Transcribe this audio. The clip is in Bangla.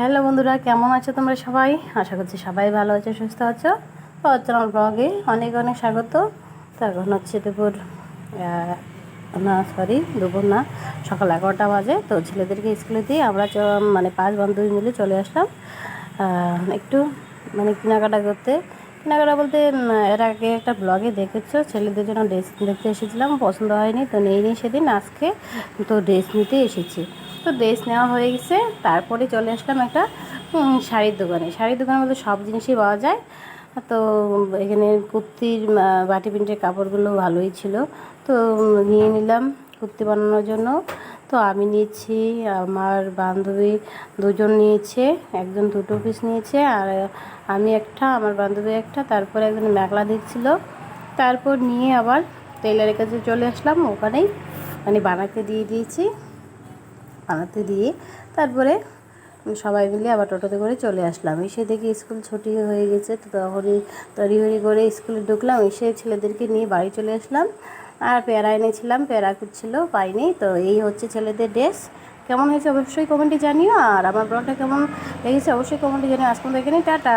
হ্যালো বন্ধুরা, কেমন আছো তোমরা সবাই? আশা করছি সবাই ভালো আছো, সুস্থ আছো। আমার ব্লগে অনেক অনেক স্বাগত। তো এখন হচ্ছে দুপুর না সরি দুপুর না, সকাল এগারোটা বাজে। তো ছেলেদেরকে স্কুলে দিয়ে আমরা মানে পাঁচ বান্ধবী মিলে চলে আসলাম। একটু মানে কেনাকাটা করতে। কেনাকাটা বলতে এর আগে একটা ব্লগে দেখেছ? ছেলেদের জন্য ড্রেস দেখতে এসেছিলাম, পছন্দ হয়নি, তো নেই নি সেদিন, আজকে তো ড্রেস নিতে এসেছি। তো ড্রেস নেওয়া হয়ে গেছে। তারপরে চলে আসলাম একটা শাড়ির দোকানে। শাড়ির দোকানের মধ্যে সব জিনিসই পাওয়া যায়। তো এখানে কুর্তির বাটি প্রিন্টের কাপড়গুলো ভালোই ছিল। তো নিয়ে নিলাম কুর্তি বানানোর জন্য। তো আমি নিয়েছি, আমার বান্ধবী দুজন নিয়েছে, একজন দুটো পিস নিয়েছে, আর আমি একটা, আমার বান্ধবী একটা, তারপরে একজন মেঘলা দিচ্ছিল। তারপর নিয়ে আবার টেলারের কাছে চলে আসলাম। ওখানেই মানে বানাতে দিয়ে দিয়েছি। বানাতে দিয়ে তারপরে সবাই মিলে আবার টোটোতে করে চলে আসলাম। এসে দেখি স্কুল ছুটি হয়ে গেছে, তো তখনই তড়িঘড়ি করে স্কুলে ঢুকলাম। এসে ছেলেদেরকে নিয়ে বাড়ি চলে আসলাম। আর প্যারা এনেছিলাম, প্যারা কুচ্ছিল পাইনি, তো এই হচ্ছে ছেলেদের ড্রেস। কেমন হয়েছে? অবশ্যই কমেন্টে জানিও। আর আমার ব্লগটা কেমন লেগেছে? অবশ্যই কমেন্টে জানিও। আজ পর্যন্ত এখানে টাটা।